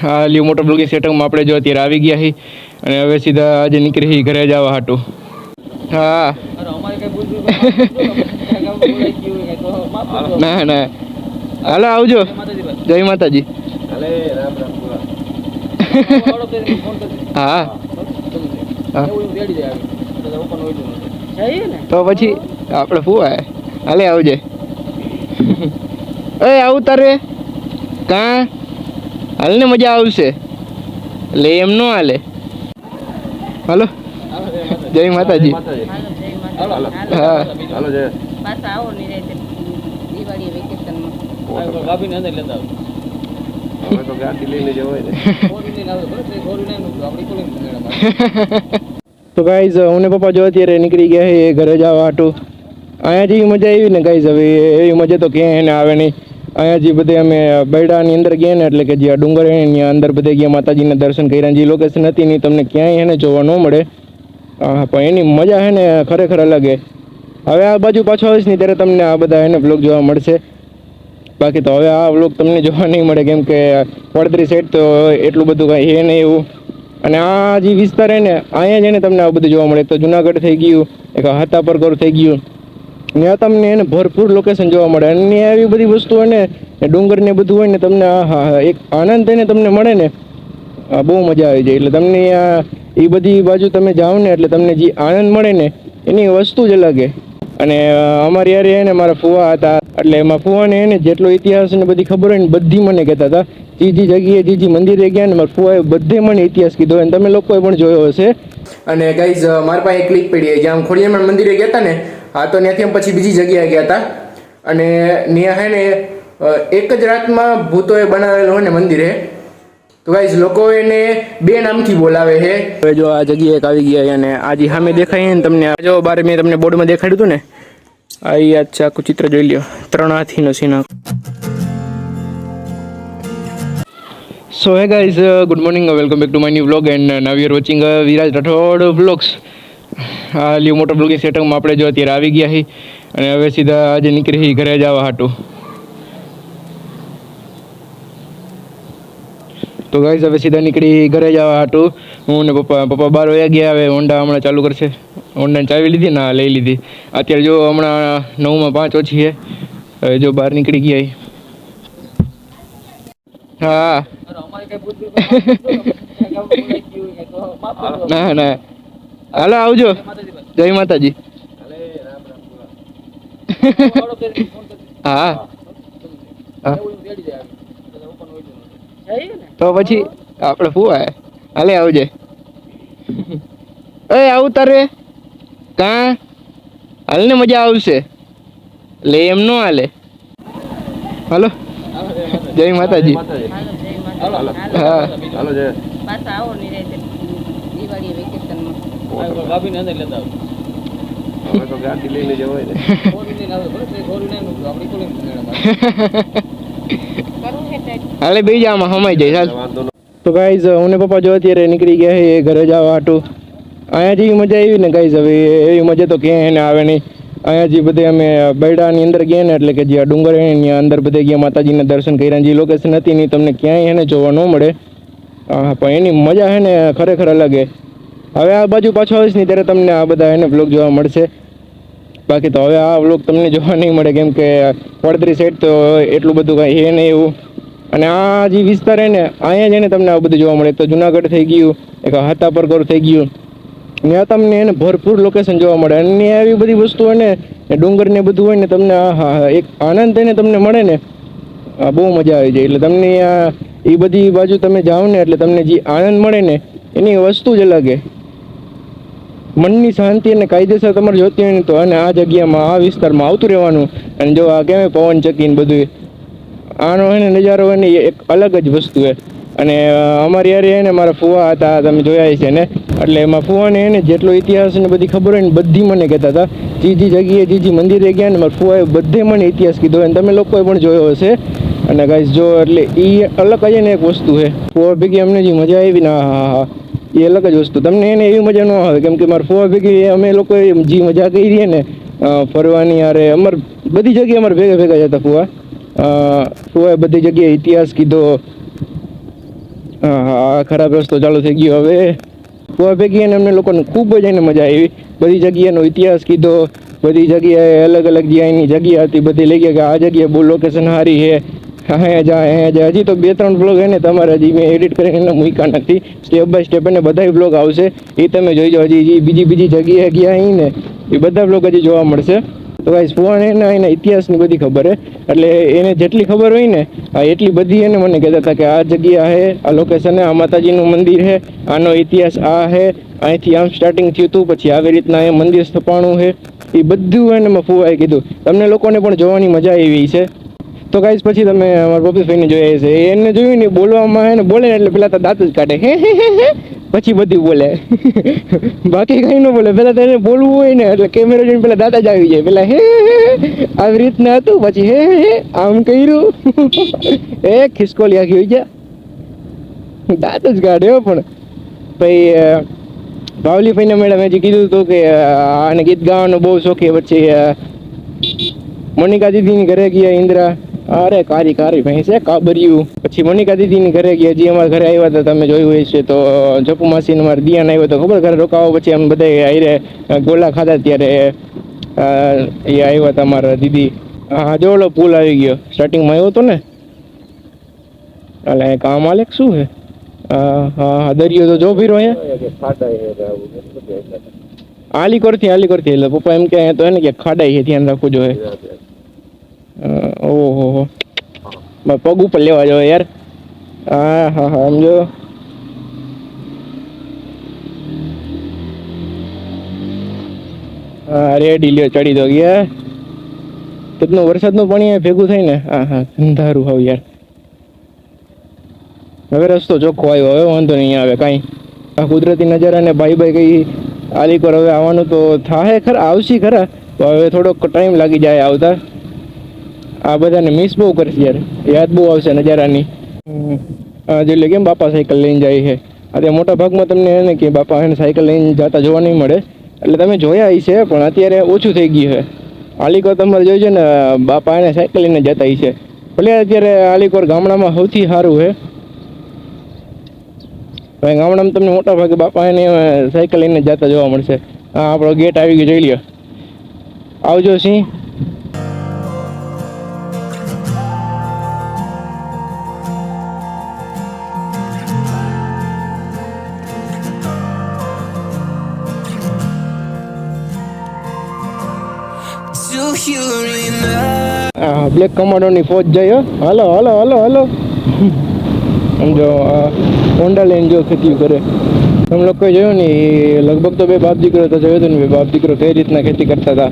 આ લ્યુ motor blogging સેટઅપમાં આપણે જો અત્યારે આવી ગયા છીએ અને હવે સીધા આજે નીકળી છીએ ઘરે જવા હાટું. હા. ના ના. હાલો આવજો. જય માતાજી હા. હા તો પછી આપણે ફૂવાય હાલે આવજે. એ આવું તારે. કાં? હાલ ને મજા આવશે. એટલે એમ ન હાલે. હાલો. જય માતાજી. હા. તો ગાઈઝ અમને ને પપ્પા જો અત્યારે નીકળી ગયા છે ઘરે જવા હાટું. અહીંયા જેવી મજા આવી ને ગાઈઝ હવે એવી મજા તો ક્યાંય એને આવે નહીં. અહીંયા જે બધે અમે બૈડાની અંદર ગયા ને એટલે કે જે આ ડુંગર છે ત્યાં અંદર બધે ગયા, માતાજીના દર્શન કર્યા જે લોકેશન હતી ને તમને ક્યાંય એને જોવા ન મળે. હા પણ એની મજા છે ને ખરેખર અલગ હે. હવે આ બાજુ પાછો આવીશ ને ત્યારે તમને આ બધા એને બ્લોગ જોવા મળશે. બાકી તો હવે આ વ્લોગ તમને જોવા નહીં મળે, કેમ કે પડતરી સેટ તો એટલું બધું કાંઈ એ નહીં એવું. અને આ જે વિસ્તાર હે ને, અહીંયા જઈને તમને આ બધું જોવા મળે. તો જુનાગઢ થઈ ગયું, એક હાથાપરગર થઈ ગયું ત્યાં તમને એને ભરપૂર લોકેશન જોવા મળે. અને એવી બધી વસ્તુ ને ડુંગર ને બધું હોય ને તમને એક આનંદ થઈને તમને મળે ને બહુ મજા આવી જાય. એટલે તમને આ એ બધી બાજુ તમે જાઓ ને, એટલે તમને જે આનંદ મળે ને, એની વસ્તુ જ અલગ અને અમારી યારે એને મારા ફુવા હતા. એટલે એમાં ફુવાને એને જેટલો ઇતિહાસ ને બધી ખબર હોય ને, બધી મને કહેતા હતા. જે જે જગ્યાએ જે જે મંદિરે ગયા ને, મારા ફુવાએ બધે મને ઇતિહાસ કીધો અને તમે લોકોએ પણ જોયો હશે. અને ગાઈઝ મારા પાસે ક્લિક પડી જ્યાં ખોડિયામાં મંદિરે ગયા હતા ને હા, તો ત્યાંથી અમે પછી બીજી જગ્યાએ ગયા હતા. અને ત્યાં હે ને એક જ રાતમાં ભૂતોએ બનાવેલો હોય ને મંદિરે તો ગાઈઝ લોકો એને બે નામથી બોલાવે છે હવે જો આ જગ્યાએ એક આવી ગયા અને આ જે સામે દેખાય ને તમને જો બારે મેં તમને બોર્ડમાં દેખાડ્યું હતું ને, આ યાદ છે આખું ચિત્ર જોઈ લ્યો, ત્રણ હાથીનો scene so hey guys good morning welcome back to my new vlog and now you're watching Viraj Rathod vlogs આ લ્યુ મોટર બ્લોગિંગ સેટઅપમાં આપણે જો અત્યારે આવી ગયા છીએ અને હવે સીધા આજે નીકળી ઘરે જવા હાટું. તો ગાઈઝ હવે સીધા નીકળી ઘરે જવા હાટું. હું ને પપ્પા પપ્પા બાર વયા ગયા હવે હોન્ડા હમણાં ચાલુ કરશે. હોન્ડાને ચાવી લીધી ના લઈ લીધી. અત્યારે જો હમણાં નવમાં પાંચ ઓછી છે હવે જો બહાર નીકળી ગયા. હા. ના ના. હાલો આવજો. જય માતાજી. હા. હા. તો પછી આપણે ફુવા હાલે આવજે. એ આવું તારે? કાં? હાલ ને મજા આવશે. એટલે એમ ન હાલે. હાલો. જય માતાજી. હાલો જય પાછા આવો ને રહે દિવાળી હાલે બે જામાં હમાઈ જાય ચાલ તો ગાઈઝ હું પપ્પા જો અત્યારે નીકળી ગયા છે ઘરે જવા હાટું. અહીંયા જેવી મજા આવી ને ગાઈઝ હવે એવી મજા તો ક્યાંય એને આવે નહીં. અહીંયા જે બધે અમે બૈડાની અંદર ગયા ને એટલે કે જે આ ડુંગર છે અંદર બધે ગયા માતાજીના દર્શન કર્યા જે લોકેશન હતી ને તમને ક્યાંય એને જોવા ન મળે. પણ એની મજા છે ને ખરેખર અલગ છે હવે આ બાજુ પાછો આવીશ ને ત્યારે તમને આ બધા એને બ્લોગ જોવા મળશે. બાકી તો હવે આ વ્લોગ તમને જોવા નહીં મળે, કેમ કે પડદરી સાઈડ તો એટલું બધું કાંઈ હે નહીં એવું. અને આ જે વિસ્તાર હે ને, અહીંયા જઈને તમને આ બધું જોવા મળે. તો જુનાગઢ થઈ ગયું, એક હાથાપરગર થઈ ગયું. ત્યાં તમને એને ભરપૂર લોકેશન જોવા મળે. અને એવી બધી વસ્તુ હોય ને ડુંગર ને બધું હોય ને, તમને એક આનંદ થઈને તમને મળે ને બહુ મજા આવી જાય. એટલે તમને આ, એ બધી બાજુ તમે જાઓ ને, એટલે તમને જે આનંદ મળે ને, એની વસ્તુ જ અલગ છે મનની શાંતિ અને કાયદેસર તમારે જોતી હોય ને તો અને આ જગ્યામાં, આ વિસ્તારમાં આવતું રહેવાનું. અને જો આ કેમ પવન ચકીને બધું આનો એને નજારો હોય ને એક અલગ જ વસ્તુ છે અને અમારી યારે એને મારા ફુવા હતા, તમે જોયા છે ને? એટલે એમાં ફુવાને એને જેટલો ઇતિહાસ ને બધી ખબર હોય ને બધી મને કહેતા હતા. જે જે જગ્યાએ, જે જે મંદિરે ગયા ને મારા ફુવાએ બધે મને ઇતિહાસ કીધો અને તમે લોકોએ પણ જોયો હશે. અને ગાઈસ, જો એટલે એ અલગ જ ને એક વસ્તુ છે ફુવા ભેગી અમને જે મજા આવી ને, હા હા હા. એ અલગ જ વસ્તુ. તમને એને એવી મજા ન આવે, કેમ કે મારા ફોવા ભેગી અમે લોકોએ જે મજા કરી રહીએ ને ફરવાની અરે અમાર બધી જગ્યાએ અમારે ભેગા ભેગા જતા ફુવા. ફુવાએ બધી જગ્યાએ ઇતિહાસ કીધો. હા ખરાબ રસ્તો ચાલુ થઈ ગયો હવે. ફુવા ભેગી અને અમને લોકોને ખૂબ જ એને મજા આવી. બધી જગ્યાનો ઇતિહાસ કીધો. બધી જગ્યાએ અલગ અલગ જ્યાં એની જગ્યા હતી, બધી લઈ ગયા કે આ જગ્યાએ બહુ લોકેશન સારી છે. અહીંયા જા, હે હજી તો બે, ત્રણ બ્લોગ એને તમારે હજી મેં એડિટ કરીને એને મૂક્યા નથી. સ્ટેપ બાય સ્ટેપ એને બધા બ્લોગ આવશે. એ તમે જોઈજો હજી હજી બીજી બીજી જગ્યાએ ગયા અહીં ને, એ બધા બ્લોગ હજી જોવા મળશે. તો ગાઈસ ફોન એના એના ઇતિહાસની બધી ખબર હે. એટલે એને જેટલી ખબર હોય ને, આ એટલી બધી એને મને કહેતા હતા કે આ જગ્યા હે, આ લોકેશન હે, આ માતાજીનું મંદિર હે, આનો ઇતિહાસ આ હે. અહીંથી આમ સ્ટાર્ટિંગ થયું હતું પછી આવી રીતના એ મંદિર સ્થપાણું છે એ બધું એને મેં ફુવાએ કીધું. તમને લોકોને પણ જોવાની મજા આવી છે. તો ગાઈસ પછી તમે અમારા પપ્પીભાઈને જોયા છે. એને જોયું ને બોલવામાં એને બોલે એટલે પેલા તો દાંત જ કાઢે. હે હે હે હે. પછી બધું બોલે. બાકી કઈ ન બોલે. પેલા તો એને બોલવું હોય ને એટલે કેમેરો જોઈને પેલા દાદા જ આવી જાય. પેલા હે હે હે આવી રીતના હતું. પછી હે હે હે આમ કર્યું. એ ખિસકોલી આખી હોય ગયા. દાંત જ કાઢ્યો પણ. પછી અ, ભાવલી ભાઈને મેડમ હજી કીધું હતું કે આને ગીત ગાવાનો બહુ શોખી પછી મોનિકા દીદીની ઘરે ગયા ઇન્દ્રા. અરે કારી કારી ભાઈ છે કાબરિયું? પછી મોનિકા દીદીની ઘરે ગયા જે અમારા ઘરે આવ્યા હતા તમે જોયું હોય છે તો જપુ માસીને મારા દિયાન આવ્યો તો ખબર ઘરે રોકાવો પછી આમ બધા આયરે ગોલા ખાધા ત્યારે અ, એ આવ્યા હતા મારા દીદી. હા જો ઓલો પુલ આવી ગયો. સ્ટાર્ટિંગમાં આવ્યો હતો ને? એટલે કામ આલેક શું છે હા હા હા દરિયો તો જો ભીરો હે આલીકોરથી આલીકોરથી એટલે પપ્પા એમ કે અહીંયા તો હે ને કે ખાડાઈ છે ધ્યાન રાખવું જોઈએ. ઓહો, હો. પગ ઉપર લેવા જોઈએ યાર. હા હા હા સમજો હા રેડી લ્યો, ચડી દો ગયા કેટલું વરસાદનું પાણી ભેગું થાય ને? હા હા, અંધારું હોવ યાર. હવે રસ્તો ચોખ્ખો આવ્યો, હવે વાંધો નહીં આવે કાંઈ. આ કુદરતી નજારા ને ભાઈ ભાઈ કઈ આલી પર હવે આવવાનું તો થાય ખરા, આવશે ખરા. હવે થોડોક ટાઈમ લાગી જાય આવતા. આ બધાને મિસ બહુ કરશે યાર. યાદ બહુ આવશે નજારાની. જેટલે એટલે કેમ બાપા સાયકલ લઈને જાય છે. અત્યારે મોટા ભાગમાં તમને એને કે બાપા એને સાયકલ લઈને જતા જોવા નહીં મળે. એટલે તમે જોયા છે પણ અત્યારે ઓછું થઈ ગયું છે. આલીકોર તમારે જોઈ છે ને બાપા એને સાયકલ લઈને જતા છે ભલે અત્યારે આલીકોર ગામડામાં સૌથી સારું છે. ભાઈ ગામડામાં તમને મોટા ભાગે બાપા એને સાયકલ લઈને જતા જોવા મળશે. હા આપણો ગેટ આવી ગયો જોઈ લ્યો. આવજો સિંહ. બ્લેક કમાડોની ફોજ જાય હો. હાલો હાલો હાલો હાલો. સમજો હોન્ડા લઈને જો ખેતી કરે. તમે લોકોએ જોયું ને ઈ લગભગ તો બે બાપ દીકરો તો જોયું હતું ને બે બાપ દીકરો કઈ રીતના ખેતી કરતા હતા?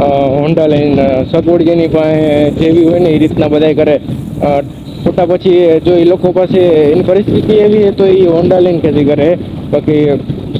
અ, હોન્ડા લઈને સગવડ જેની પાસે જેવી હોય ને એ રીતના બધાય કરે. અ, ખોટા પછી જો એ લોકો પાસે એની પરિસ્થિતિ એવી હોય તો એ હોન્ડા લઈને ખેતી કરે. બાકી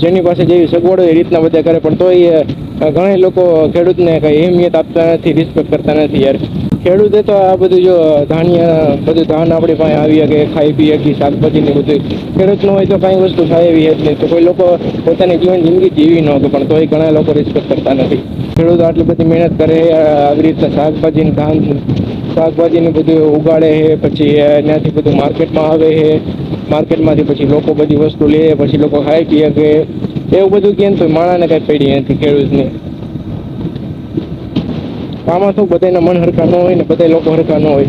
જેની પાસે જેવી સગવડ હોય એ રીતના બધા કરે પણ તોય અ, ઘણા લોકો ખેડૂતને કઈ અહેમિયત આપતા નથી રિસ્પેક્ટ કરતા નથી યાર. ખેડૂતે તો આ બધું જો ધાન્ય, બધું ધાન આપણી પાસે આવી શકે, ખાઈ પી શકીએ, શાકભાજી ને બધું. ખેડૂત ન હોય તો કાંઈ વસ્તુ ખાઈ એવી જ નહીં. તો કોઈ લોકો પોતાની જીવન જિંદગી જીવી ન શકે, પણ તોય ઘણા લોકો રિસ્પેક્ટ કરતા નથી. ખેડૂતો આટલી બધી મહેનત કરે, આવી રીતના શાકભાજી ને ધાન શાકભાજીને બધું ઉગાડે છે, પછી એનાથી બધું માર્કેટમાં આવે છે. માર્કેટમાંથી પછી લોકો બધી વસ્તુ લે, પછી લોકો ખાઈ પી શકે. એવું બધું કેમ તો માણાને કાંઈ પડી નથી ખેડૂતને. આમાં શું બધાના મન હરખા ન હોય ને બધા લોકો હરખા ન હોય.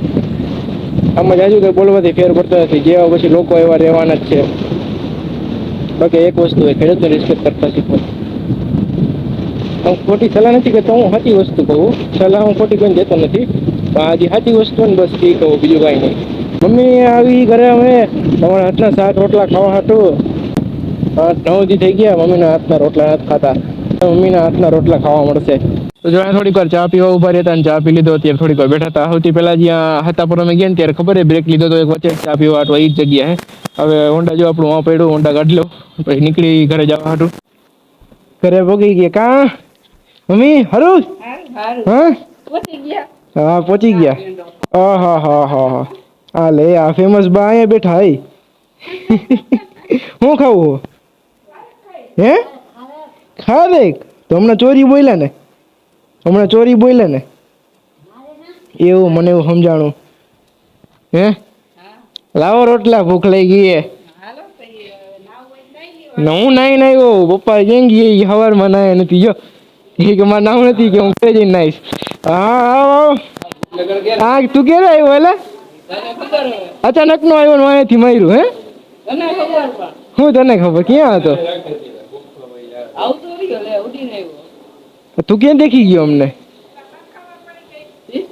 આમાં જાજુ કઈ બોલવાથી ફેર પડતો નથી. જેવા પછી લોકો એવા રહેવાના જ છે. બાકી એક વસ્તુ હોય, ખેડૂતને રિસ્પેક્ટ કરતા શીખો હું ખોટી સલાહ નથી કહેતો હું સાચી વસ્તુ કહું. સલાહ હું ખોટી કોઈને દેતો નથી. પણ જે સાચી વસ્તુ ને બસ એ કહું બીજું કાંઈ નહીં. મમ્મી, આવી ઘરે અમે તમારા હાથના સાત રોટલા ખાવા હતું. નવ દી થઈ ગયા. મમ્મીના હાથના રોટલા નથી ખાતા. મમ્મીના હાથના રોટલા ખાવા મળશે. તો જો થોડીક વાર ચા પીવા ઊભા રહેતા અને ચા પી લીધો ત્યારે થોડીક વાર બેઠા હતા. સૌથી પહેલા જ્યાં હતા પર અમે ગયા ને ત્યારે ખબર બ્રેક લીધો તો એક વચ્ચે ચા પીવા હાટવા એ જ જગ્યા હે. હવે હોન્ડા જો આપણું વાં પડ્યું, હોન્ડા કાઢી લો, પછી નીકળી ઘરે જવા હાટું. ઘરે ભોગી ગયા. કા? મમ્મી હરું હા? હા, પહોંચી ગયા. હા હા હા હા હા. હા લે, આ ફેમસ બા અહીંયા બેઠા, હઈ. શું ખાવું? હે? ખા દે તો હમણાં ચોરી બોલ્યા ને. હમણાં ચોરી બોલે ને? એવું મને એવું સમજાણું. હે? લાવો રોટલા ભૂખ લઈ ગઈ હે નાઈ નાખ્યો પપ્પા કેમ કે એ નાય નથી. જો એ કે મારે નાવું નથી કે હું ઘરે જઈને નાઈશ. હા આવો આવો. હા તું ક્યારે આવ્યો એટલે? અચાનક નો આવ્યો ને અહીંયાથી માર્યું હે? હું તને ખબર? ક્યાં હતો? તું ક્યાં દેખી ગયો અમને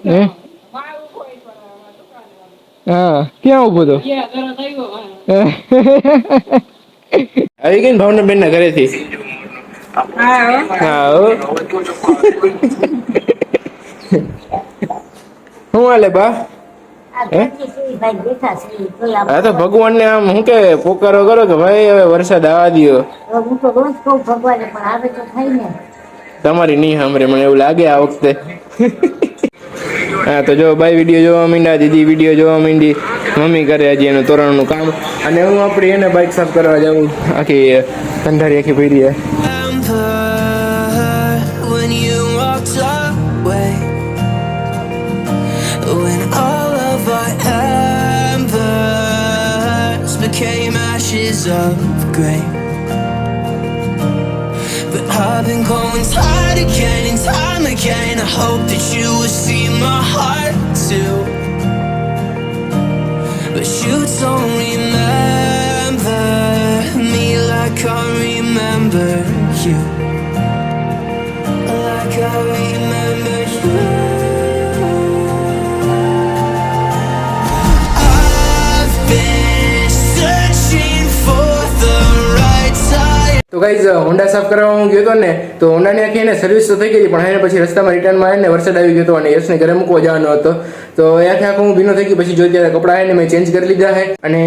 હે હા ક્યાં ઊભો તો આવી ગઈ ને ભાવના બેન ના ઘરેથી હા હો. શું હાલે બા હે? હા તો ભગવાન ને આમ શું કે પોકારો કરો કે ભાઈ હવે વરસાદ આવવા દ્યો હું તો રોજ કહું ભગવાને પણ આવે તો થાય ને તમારી નહીં સાંભળે મને એવું લાગે આ વખતે હા તો જો બાઈ વીડિયો જોવા માંડ્યા દીદી વીડિયો જોવા માંડી મમ્મી કરે હજી એનું તોરણનું કામ અને હું આપણી એને બાઇક સાફ કરવા જાઉં. આખી કંધારી આખી પડી છે Remember when you walked away. When all of our embers became ashes of grey But I've been going time again and time again. I hope that you will see my heart too. But you don't remember me like I remember you. Like I remember તો guys Honda સાફ કરવા હું ગયો હતો ને, તો હોન્ડાની આખી એને સર્વિસ તો થઈ ગઈ પણ એને પછી રસ્તામાં રિટર્નમાં આવીને વરસાદ આવી ગયો હતો અને યશને ઘરે મૂકવા જવાનો હતો. તો ત્યાંથી આખો હું ભીનો થઈ ગયો, પછી જોઈ ત્યારે કપડાં એને મેં ચેન્જ કરી લીધા છે. અને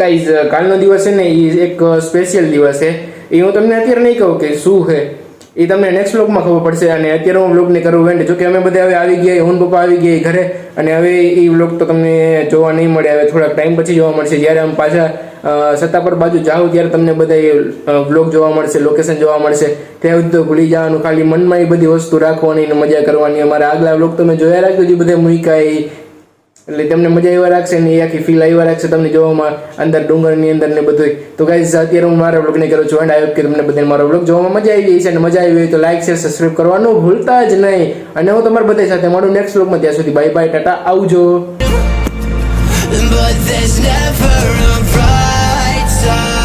ગાઈઝ કાલનો દિવસ છે ને એ એક સ્પેશિયલ દિવસ છે. એ હું તમને અત્યારે નહીં કહું કે શું છે. એ તમને નેક્સ્ટ વ્લોગમાં ખબર પડશે. અને અત્યારે હું વ્લોગને કરવું એન્ડ જોકે અમે બધા હવે આવી ગયા, હું પપ્પા આવી ગયા ઘરે. અને હવે એ વ્લોગ તો તમને જોવા નહીં મળે. હવે થોડાક ટાઈમ પછી જોવા મળશે. જ્યારે અમે પાછા સત્તા પર બાજુ જાઓ ત્યારે તમને બધા વ્લોગ જોવા મળશે લોકેશન જોવા મળશે. ત્યાં સુધી તો ભૂલી જવાનું. ખાલી મનમાં એ બધી વસ્તુ રાખવાની મજા કરવાની. અમારા આગલા વ્લોગ તમે જોયા રાખજો, જે બધા મૂક્યા એ એટલે તમને મજા એવા રાખશે ને એ આખી ફીલ આવ્યા રાખશે તમને જોવામાં અંદર ડુંગરની અંદર ને બધું તો ગાઈઝ અત્યારે હું મારા બ્લોગને કરું છું એન્ડ આવ્યો કે તમને બધાને મારો બ્લોગ જોવામાં મજા આવી ગઈ છે અને મજા આવી હોય તો લાઈક શેર સબસ્ક્રાઈબ કરવાનું ભૂલતા જ નહીં. અને હું તમારા બધા સાથે મળું નેક્સ્ટ બ્લોગમાં ત્યાં સુધી બાય બાય ટાટા, આવજો. But there's never a right time